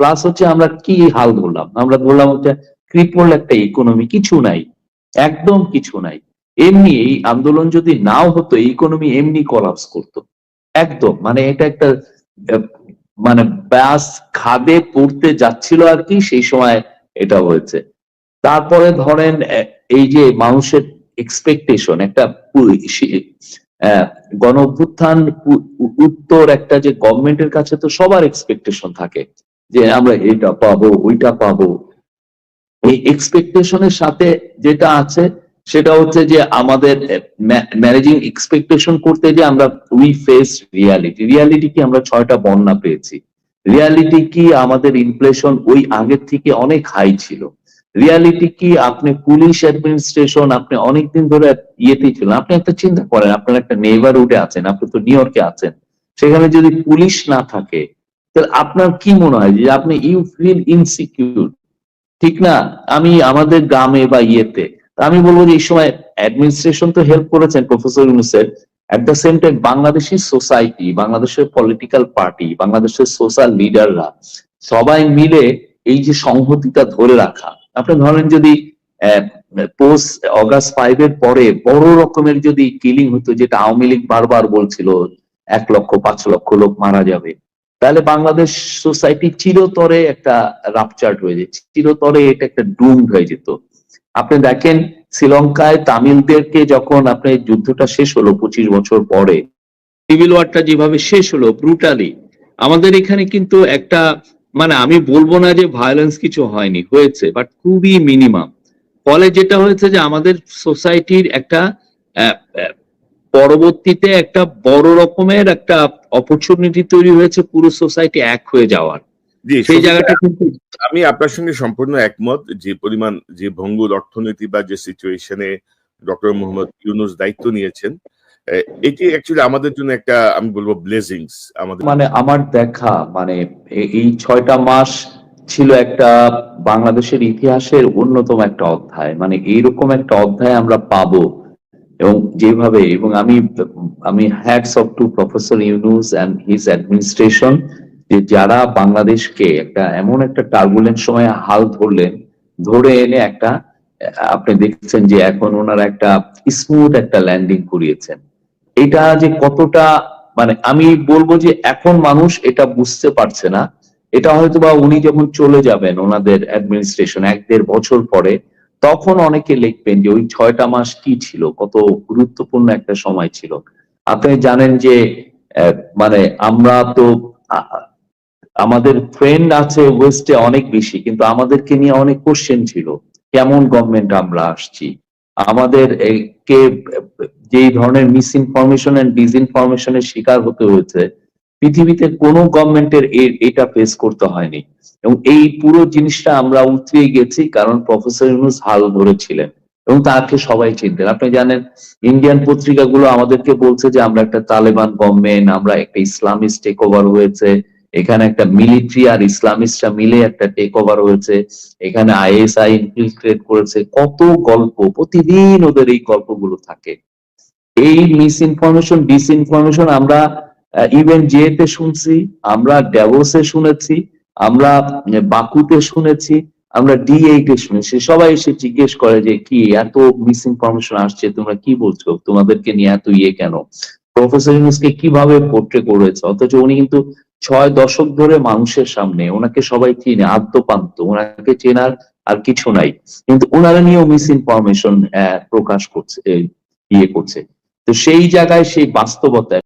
Plus হচ্ছে আমরা কি হাল ধরলাম? আমরা ধরলাম হচ্ছে ক্রিপল একটা ইকোনমি কিছু নাই, একদম কিছু নাই। এমনি এই আন্দোলন যদি নাও হতো ইকোনমি এমনি কলাপস করতো। একদম মানে এটা একটা মানে ব্যাস খাদে পড়তে যাচ্ছিল আর কি, সেই সময় এটা হয়েছে। তারপরে ধরেন এই যে মানুষের এক্সপেকটেশন একটা গণ উত্তর একটা যে গভর্নমেন্টের কাছে তো সবার এক্সপেকটেশন থাকে। যে আমরা এটা পাবো, ওইটা পাবো। এই এক্সপেকটেশনের সাথে যেটা আছে, সেটা হচ্ছে যে আমাদের ম্যানেজিং এক্সপেকটেশন করতে যে আমরা উই ফেস রিয়ালিটি রিয়ালিটি কি আমরা ছয়টা বন্যা পেয়েছি। রিয়ালিটি কি আমাদের ইনফ্লেশন ওই আগের থেকে অনেক হাই ছিল। রিয়ালিটি কি আপনি পুলিশ অ্যাডমিনিস্ট্রেশন আপনি অনেকদিন ধরে ইয়েতেই ছিলেন। আপনি একটা চিন্তা করেন, আপনার একটা নেইবারহুডে আছেন, আপনি তো নিউ ইয়র্কে আছেন। সেখানে যদি পুলিশ না থাকে তাহলে আপনার কি মনে হয় যে আপনি ইউ ফিল ইনসিকিউর ঠিক না? আমি আমাদের গ্রামে বা ইয়েতে আমি বলব যে এই সময় অ্যাডমিনিস্ট্রেশন তো হেল্প করেছেন প্রফেসর ইউনুসের at the same time Bangladeshi society বাংলাদেশের পলিটিক্যাল পার্টি বাংলাদেশের সোশ্যাল লিডাররা সবাই মিলে এই যে সংহতিটা ধরে রাখা। আপনি ধরেন যদি পোস্ট অগাস্ট ফাইভ এর পরে বড় রকমের যদি কিলিং হতো, যেটা আওয়ামী লীগ বারবার বলছিল, এক লক্ষ, পাঁচ লক্ষ লোক মারা যাবে তাহলে বাংলাদেশ সোসাইটি চিরতরে একটা রাপচার্ট হয়ে যেত চিরতরে এটা একটা ডুমড হয়ে যেত। আপনি দেখেন, শ্রীলঙ্কায় তামিলদেরকে যখন আপনি যুদ্ধটা শেষ হলো পঁচিশ বছর পরে, সিভিল ওয়ারটা যেভাবে শেষ হলো ব্রুটালি আমাদের এখানে কিন্তু একটা মানে আমি বলব না যে ভায়োলেন্স কিছু হয়নি, হয়েছে বাট খুবই মিনিমাম ফলে যেটা হয়েছে যে আমাদের সোসাইটির একটা পরবর্তীতে একটা বড় রকমের একটা অপরচুনিটি তৈরি হয়েছে পুরো সোসাইটি এক হয়ে যাওয়ার। জি সেই জায়গাটা কিন্তু আমি আপনার সঙ্গে সম্পূর্ণ একমত যে পরিমাণ যে ভঙ্গুর অর্থনীতি বা যে সিচুয়েশনে ডক্টর মোহাম্মদ ইউনুস দায়িত্ব নিয়েছেন আহ, এটি অ্যাকচুয়ালি আমাদের জন্য একটা আমি বলব ব্লেজিংস আমাদের মানে আমার দেখা মানে এই ছয়টা মাস ছিল একটা বাংলাদেশের ইতিহাসের অন্যতম একটা অধ্যায়। মানে এইরকম একটা অধ্যায় আমরা পাবো। এবং যেভাবে, এবং আমি আমি hats off to professor Yunus and his administration যে যারা বাংলাদেশকে একটা এমন একটা টার্বুলেন্ট সময়ে হাল ধরলেন, ধরে এনে একটা, আপনি দেখছেন যে এখন ওনারা একটা স্মুথ একটা ল্যান্ডিং করিয়েছেন। এটা যে কতটা মানে আমি বলব যে এখন মানুষ এটা বুঝতে পারছে না। এটা হয়তো বা উনি যখন চলে যাবেন ওনাদের অ্যাডমিনিস্ট্রেশন এক দেড় বছর পরে তখন অনেকে লিখবেন যে ওই ছয়টা মাস কি ছিল? কত গুরুত্বপূর্ণ একটা সময় ছিল। আপনি জানেন যে মানে আমরা তো আমাদের ফ্রেন্ড আছে ওয়েস্টে অনেক বেশি, কিন্তু আমাদেরকে নিয়ে অনেক কোশ্চেন ছিল। কেমন গভর্নমেন্ট আমরা আসছি? আমাদের কে, যেই ধরনের মিস ইনফরমেশন অ্যান্ড এন্ড ডিসইনফরমেশনের শিকার হতে হয়েছে পৃথিবীতে কোনো গভর্নমেন্টের এটা ফেস করতে হয়নি। এবং এই পুরো জিনিসটা আমরা উতরিয়ে গেছি কারণ প্রফেসর ইউনুস হাল ধরেছিলেন এবং তাকে সবাই চিনতেন। আপনি জানেন ইন্ডিয়ান পত্রিকাগুলো আমাদেরকে বলছে যে আমরা একটা তালেবান গভর্নমেন্ট আমরা একটা ইসলামিস্ট টেক ওভার হয়েছে, এখানে একটা মিলিটারি আর ইসলামিস্টরা মিলে একটা টেক ওভার হয়েছে, এখানে আইএসআই ইনফিলট্রেট করেছে, কত গল্প, প্রতিদিন ওদের এই গল্পগুলো থাকে। এই মিস ইনফরমেশন ডিস ইনফরমেশন আমরা ইভেন জেতে শুনছি, আমরা ড্যাভোসে শুনেছি, আমরা বাকুতে শুনেছি, আমরা ডি এইটে শুনেছি। সবাই এসে জিজ্ঞেস করে যে, কি এত মিস ইনফরমেশন আসছে? তোমরা কি বলছো? তোমাদেরকে নিয়ে এত ইয়ে কেন? প্রফেসর ইউনুসকে কীভাবে পোর্ট্রে করেছে? অথচ উনি কিন্তু ছয় দশক ধরে মানুষের সামনে, ওনাকে সবাই চিনে, আদ্যপান্ত, ওনাকে চেনার আর কিছু নাই। কিন্তু ওনারা নিয়েও মিস ইনফরমেশন প্রকাশ করছে ইয়ে করছে। তো সেই জায়গায় সেই বাস্তবতায়